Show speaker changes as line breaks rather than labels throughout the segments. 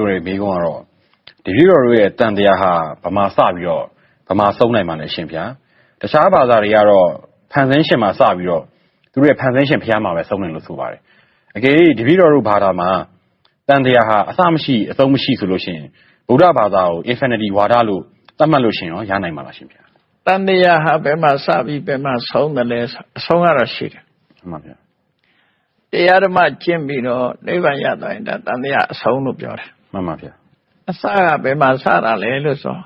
တို့ရဲ့မိကုန်းကတော့ တပည့်တော်တို့ရဲ့တန်တရားဟာဗမာစပြီးတော့ဗမာဆုံးနိုင်ပါနဲ့ရှင်ဗျာတခြားဘာသာတွေကတော့ ဖန်ဆင်းရှင်မှာစပြီးတော့ သူတို့ရဲ့ ဖန်ဆင်းရှင်ဖျားမှာပဲ ဆုံးနိုင်လို့ ဆိုပါတယ် အကယ်၍တပည့်တော်တို့ဘာသာမှာတန်တရားဟာ အစမရှိ အဆုံးမရှိဆိုလို့ရှိရင် ဗုဒ္ဓဘာသာကို infinity ဝါဒလို့ သတ်မှတ်လို့ရှိရင်ရောရနိုင်မှာလားရှင်ဗျာ
တန်တရားဟာ ဘယ်မှာစပြီး ဘယ်မှာဆုံးတယ်လဲအဆုံးကတော့ ရှိတယ်
မှန်ပါဗျာ
တရားဓမ္မကျင့်ပြီးတော့ နိဗ္ဗာန်ရသွားရင်ဒါတန်တရားအဆုံးလို့ ပြောတယ်
မှန်ပါဗျာ
အစကဘယ်မှာစတာလဲလို့ဆို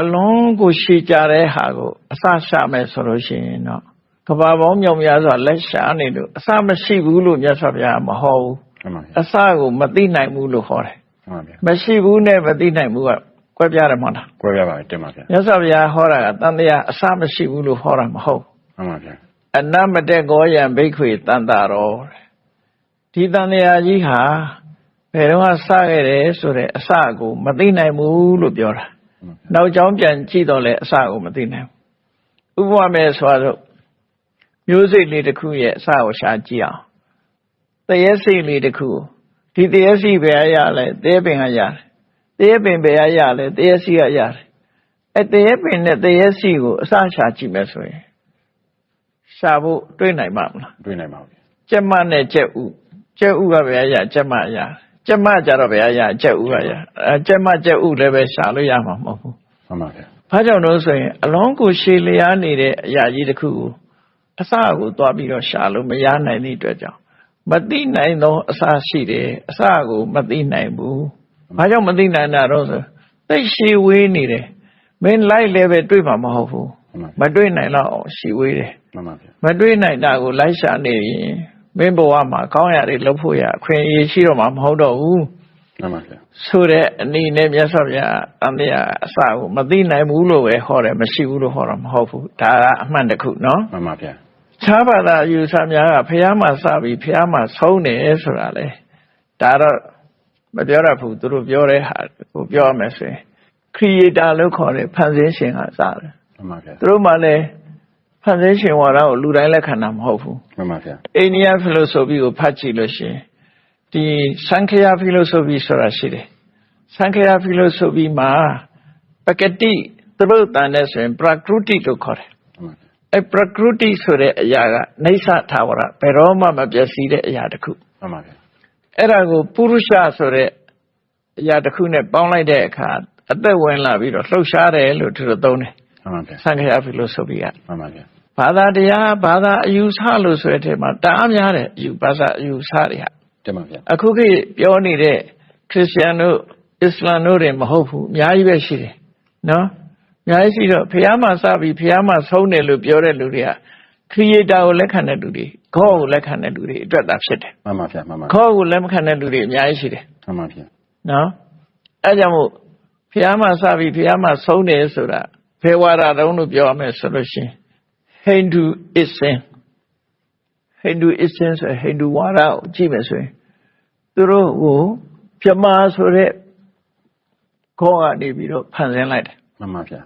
အလုံးကိုရှည်ကြတဲ့ဟာကိုအစရှာမယ်ဆိုလို့ရှိရင်တော့ကဘာပေါင်းမြောင်များစွာလက်ရှာနေလို့အစမရှိဘူးလို့မြတ်စွာဘုရားမဟောဘူး
မှန်ပါဗျာ
အစကိုမသိနိုင်ဘူးလို့ဟောတယ်
မှန်ပါဗျာ
မရှိဘူးနဲ့မသိနိုင်ဘူးကကွဲပြားတယ်မဟုတ်လား
ကြွယ်ရပါတယ်တင်ပါဗျာ
မြတ်စွာဘုရားဟောတာကတန်တရားအစမရှိဘူးလို့ဟောတာမဟုတ်
မှန်ပါဗျာ
အနမတက်ကောယံဘိက္ခွေတန်တာရောတဲ့ဒီတန်တရားကြီးဟာ ဘယ်တော့မှစခဲ့တယ်ဆိုတဲ့အစကိုမသိနိုင်ဘူးလို့ပြောတာ
မှန်ပါဗျာ
နောက်ကြောင်းပြန်ကြည့်တော့လဲအစကိုမသိနိုင်ဘူးဥပမာမဲ့ဆိုတော့မျိုးစိတ်လေးတစ်ခုရဲ့အစကိုရှာကြည့်အောင်တရေစိတ်လေးတစ်ခုဒီတရေစိတ်ဘယ်ရလဲတရေပင်ကရတယ်တရေပင်ဘယ်ရလဲတရေစိကရတယ်အဲတရေပင်နဲ့တရေစိကိုအစရှာကြည့်မယ်ဆိုရင်ရှာဖို့တွေးနိုင်မှာမလား
တွေ့နိုင်ပါဗျာ
ကျက်မနဲ့ကျက်ဥကျက်ဥကဘယ်ရကျက်မရ ကျက်မကြတော့ဘယ်ရကျက်ဥကရအဲကျက်မကျက်ဥလည်းပဲရှာလို့ရမှာမဟုတ်ဘူး
မှန်ပါဗျာ။
ဘာကြောင့်လို့ဆိုရင်အလုံးကိုရှည်လျားနေတဲ့အရာကြီးတစ်ခုကိုအစကိုသွားပြီးတော့ရှာလို့မရနိုင်သည့်အတွက်ကြောင့်မသိနိုင်သောအစရှိတယ်အစကိုမသိနိုင်ဘူး။ဘာကြောင့်မသိနိုင်တာတော့ဆိုသိပ်ရှည်ဝေးနေတယ်။မင်းလိုက်လည်းပဲတွေ့မှာမဟုတ်ဘူး
မှန်ပါ။
မတွေ့နိုင်တော့အောင်ရှည်ဝေးတယ်
မှန်ပါဗျာ။
မတွေ့နိုင်တာကိုလိုက်ရှာနေရင် မင်းဘဝမှာကောင်းရာတွေလုပ်ဖို့ရအခွင့်အရေးရှိတော့မှာမဟုတ်တော့ဘူး။
မှန်ပါဗျာ
ဆိုတဲ့အနေနဲ့မြတ်စွာဘုရားတန်တရားအစကိုမသိနိုင်ဘူးလို့ပဲဟောတယ်မရှိဘူးလို့ဟောတာမဟုတ်ဘူးဒါကအမှန်တစ်ခုနော်
မှန်ပါဗျာ
ခြားဘာသာအယူဆများကဘုရားမှာစပြီးဘုရားမှာဆုံးတယ်ဆိုတာလေဒါတော့မပြောရဘူးသူတို့ပြောတဲ့ဟာကိုပြောရမယ်ဆိုရင် creator လို့ခေါ်တဲ့ဖန်ဆင်းရှင်ကစတယ်
မှန်ပါဗျာ
သူတို့မှလည်း ဖန်ဆင်းရှင်ဝါဒကိုလူတိုင်းလက်ခံတာမဟုတ်ဘူး
မှန်ပါဗျာ
အိန္ဒိယ philosophy ကိုဖတ်ကြည့်လို့ရှိရင်ဒီသံခယ philosophy ဆိုတာရှိတယ်သံခယ philosophy မှာပကတိသူတို့တန်တဲ့ဆိုရင် prakriti လို့ခေါ်တယ်
မှန်ပါဗျာ
အဲ prakriti ဆိုတဲ့အရာကနေဆထာဝရဘယ်တော့မှမပျက်စီးတဲ့အရာတစ်ခု
မှန်ပါဗျာ
အဲ့ဒါကိုပုရုရှဆိုတဲ့အရာတစ်ခုနဲ့ပေါင်းလိုက်တဲ့အခါအသက်ဝင်လာပြီးတော့လှုပ်ရှားတယ်လို့သူတို့သုံးတယ်
မှန်ပါဗျာ
သံခယ philosophy က
မှန်ပါဗျာ
ဘာသာတရားဘာသာအယူဆလို့ဆိုတဲ့အထက်မှာတအားများတယ်အယူဘာသာအယူဆတွေဟာ
တင်ပါဗျာ
အခုခေတ်ပြောနေတဲ့ခရစ်ယာန်တို့အစ္စလာမ်တို့တွေမဟုတ်ဘူးအများကြီးပဲရှိတယ်နော်အများကြီးရှိတော့ဖះမှာစပြီးဖះမှာဆုံးတယ်လို့ပြောတဲ့လူတွေကခရီးတာကိုလက်ခံတဲ့လူတွေခေါ်ကိုလက်ခံတဲ့လူတွေအတွက်သာဖြစ်တယ်
မှန်ပါဗျာမှန်ပါ
ခေါ်ကိုလက်မခံတဲ့လူတွေအများကြီးရှိတယ်
မှန်ပါဗျာ
နော်အဲကြောင့်မို့ဖះမှာစပြီးဖះမှာဆုံးတယ်ဆိုတာ ဖေဝါဒတုံးလို့ပြောရမယ်ဆိုလို့ရှိရင် Hinduism Hinduism ဆိုရင် Hindu ဝါဒကိုကြည့်မယ်ဆိုရင်သူတို့ကိုပြမဆိုတဲ့ခေါ်ကနေပြီးတော့ဖန်ဆင်းလိုက်တယ်
မှန်ပါဗျာ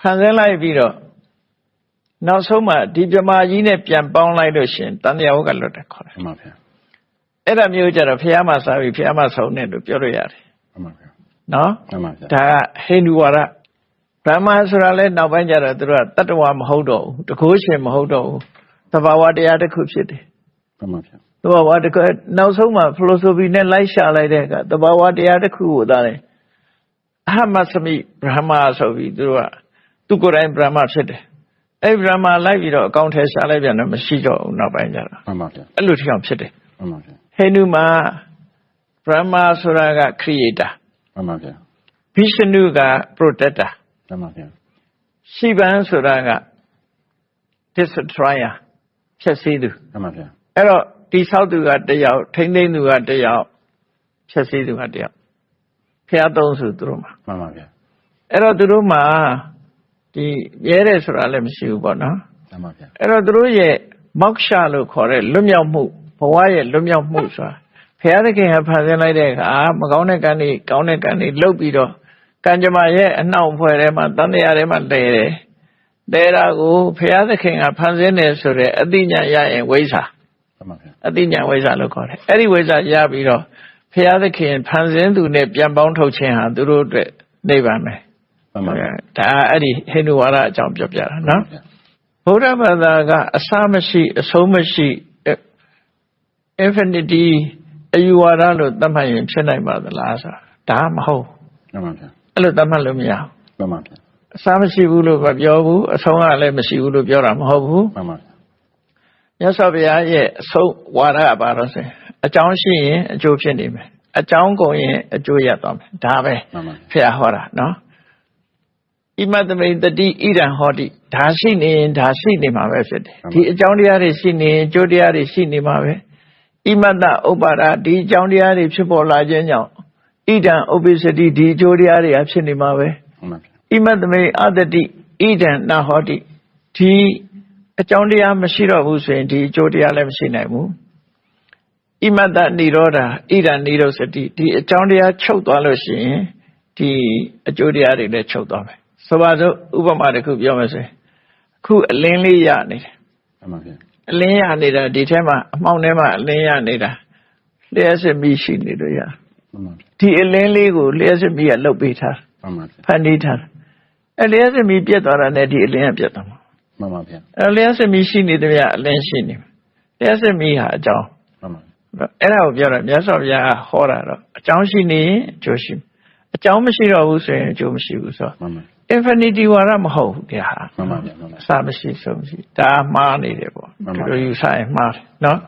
ဖန်ဆင်းလိုက်ပြီးတော့နောက်ဆုံးမှဒီပြမကြီးနဲ့ပြန်ပေါင်းလိုက်လို့ရှရင်တန်တရားဝကလွတ်တယ်ခေါ်တယ်
မှန်ပါဗျာ
အဲ့ဒါမျိုးကြတော့ဖះမှာစားပြီးဖះမှာဆုံးတယ်လို့ပြောလို့ရတယ်
မှန်ပါဗျာ
နော်
မှန်ပါဗျာ
ဒါကဟိန္ဒူဝါဒ ဗြဟ္မာဆိုတာလဲနောက်ပိုင်းကျတော့သူတို့ကတတ္တဝါမဟုတ်တော့ဘူးတကိုးရှင်မဟုတ်တော့ဘူးသဘာဝတရားတစ်ခုဖြစ်တယ်
မှန်ပါဗျာ
သဘာဝတစ်ခုနောက်ဆုံးမှာ philosophy နဲ့လိုက်ရှာလိုက်တဲ့အခါသဘာဝတရားတစ်ခုကိုသာတယ်အဟမသမိဗြဟ္မာဆိုပြီးသူတို့ကသူကိုယ်တိုင်ဗြဟ္မာဖြစ်တယ်အဲ့ဗြဟ္မာလိုက်ပြီးတော့အကောင့်ထဲရှာလိုက်ပြန်တော့မရှိတော့ဘူးနောက်ပိုင်းကျတော့
မှန်ပါဗျာ
အဲ့လိုထအောင်ဖြစ်တယ်
မှန်ပါဗျာ
ဟိန္ဒူမှာဗြဟ္မာဆိုတာက creator
မှန်ပါဗျာ
ဗိရှနုက protector
မှန်ပါဗျာ
ရှိပန်းဆိုတာက destroyer ဖြည့်ဆည်းသူ
မှန်ပါဗျာ
အဲ့တော့တိဆောက်သူကတစ်ယောက်ထိမ့်သိမ့်သူကတစ်ယောက်ဖြည့်ဆည်းသူကတစ်ယောက်ဖះသုံးစုသူတို့မှာ
မှန်ပါဗျာ
အဲ့တော့သူတို့မှာဒီရဲတယ်ဆိုတာလည်းမရှိဘူးပေါ့နော်
မှန်ပါဗျာ
အဲ့တော့သူတို့ရဲ့မောက္ရှလို့ခေါ်တဲ့လွတ်မြောက်မှုဘဝရဲ့လွတ်မြောက်မှုဆိုတာဖះသခင်ကဖန်ဆင်းလိုက်တဲ့အခါမကောင်းတဲ့ကံတွေကောင်းတဲ့ကံတွေလှုပ်ပြီးတော့ ကံကြမ္မာရဲ့အနှောင့်အဖွဲထဲမှာတန်တရားထဲမှာလဲတယ်လဲတာကိုဖះသခင်ကဖန်ဆင်းတယ်ဆိုတဲ့အသိဉာဏ်ရရင်ဝိဇ္ဇာ
မှန်ပါဗျာ
အသိဉာဏ်ဝိဇ္ဇာလို့ခေါ်တယ်အဲ့ဒီဝိဇ္ဇာရပြီးတော့ဖျားသခင်ဖန်ဆင်းသူနဲ့ပြန်ပေါင်းထုတ်ခြင်းဟာသူတို့အတွက်နိဗ္ဗာန်ပဲ
မှန်ပါဗျာ
ဒါအဲ့ဒီဟိန္ဒူဝါဒအကြောင်းပြောပြတာနော်
ဗျာ
ဗုဒ္ဓဘာသာကအစမရှိအဆုံးမရှိ infinity အယူဝါဒလို့သတ်မှတ်ရင်ဖြစ်နိုင်ပါသလားဆိုတာဒါမဟုတ်
မှန်ပါဗျာ
အဲ့လိုသတ်မှတ်လို့မရဘူး
မှန်ပါဗျာ
အစမရှိဘူးလို့မပြောဘူးအဆုံးကလည်းမရှိဘူးလို့ပြောတာမဟုတ်ဘူး
မှန်ပါဗျာ
မြတ်စွာဘုရားရဲ့အဆုံးဝါဒကပါတော့ဆိုရင်အကြောင်းရှိရင်အကျိုးဖြစ်နေမယ်အကြောင်းကုန်ရင်အကျိုးရသွားမယ်ဒါပဲ
မှန်ပါ
ဖះဟောတာနော်ဣမတမိန်တတိဣဒံဟောတိဒါရှိနေရင်ဒါရှိနေမှာပဲဖြစ်တယ်ဒီအကြောင်းတရားတွေရှိနေရင်အကျိုးတရားတွေရှိနေမှာပဲဣမတဥပ္ပါဒဒီအကြောင်းတရားတွေဖြစ်ပေါ်လာခြင်းကြောင့် ဣဒံဥပ္ပစ္စတိဒီအကျိုးတရားတွေကဖြစ်နေမှာပဲ
မှန်ပါဗျာ
ဣမတမိန်အတ္တိဣဒံနာဟောတိဒီအကြောင်းတရားမရှိတော့ဘူးဆိုရင်ဒီအကျိုးတရားလည်းမရှိနိုင်ဘူးဣမတနိရောဓဣဒံနိရောစတိဒီအကြောင်းတရားချုပ်သွားလို့ရှိရင်ဒီအကျိုးတရားတွေလည်းချုပ်သွားမယ်ဆိုပါစို့ဥပမာတစ်ခုပြောမယ်ဆိုရင်အခုအလင်းလေးရနေတယ်
မှန်ပါဗျာ
အလင်းရနေတာဒီထဲမှာအမှောင်ထဲမှာအလင်းရနေတာလျှက်စစ်မိရှိနေလို့ရ
မှန်ပါဗျာ
ဒီအလင်းလေးကိုလျှက်စစ်မိကလှုပ်ပေးထား
မှန်ပါဗျာ
ဖန်တီးထားတယ်အလျှက်စစ်မိပြတ်သွားတာနဲ့ဒီအလင်းကပြတ်သွားမှာ
မှန်ပါဗျာ
အလျှက်စစ်မိရှိနေတယ်ဗျအလင်းရှိနေလျှက်စစ်မိဟာအကြောင်း
မှန်ပါ
အဲ့ဒါကိုပြောတာမြတ်စွာဘုရားကဟောတာတော့အကြောင်းရှိနေရင်အကျိုးရှိမယ်အကြောင်းမရှိတော့ဘူးဆိုရင်အကျိုးမရှိဘူးဆိုတော့
မှန်ပါ
infinity ဝါဒမဟုတ်ဘူးတရားဟာ
မှန်ပါဗျာမှန်ပါ
အစမရှိဆုံးမရှိဒါမှားနေတယ်ပေါ့
မှန်ပါ
ဒီလိုယူဆရင်မှားတယ်နော်